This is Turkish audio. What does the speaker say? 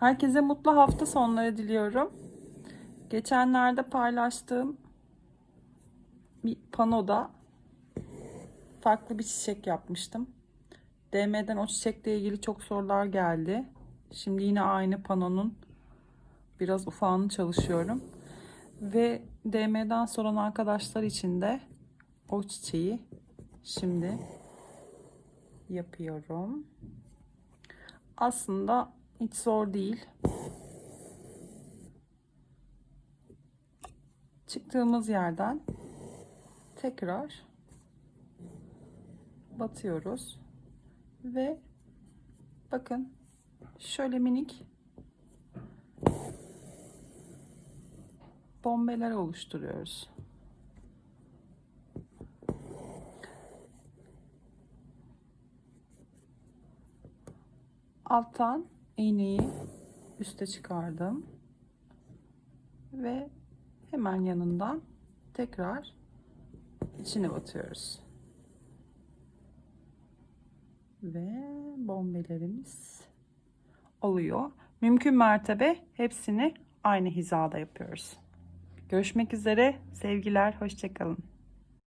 Herkese mutlu hafta sonları diliyorum. Geçenlerde paylaştığım bir panoda farklı bir çiçek yapmıştım. DM'den o çiçekle ilgili çok sorular geldi. Şimdi yine aynı panonun biraz ufağını çalışıyorum. Ve DM'den soran arkadaşlar için de o çiçeği şimdi yapıyorum. Aslında hiç zor değil. Çıktığımız yerden tekrar batıyoruz ve bakın şöyle minik bombeler oluşturuyoruz. Alttan iğneyi üste çıkardım ve hemen yanından tekrar içine batıyoruz. Ve bombelerimiz oluyor. Mümkün mertebe hepsini aynı hizada yapıyoruz. Görüşmek üzere. Sevgiler. Hoşçakalın.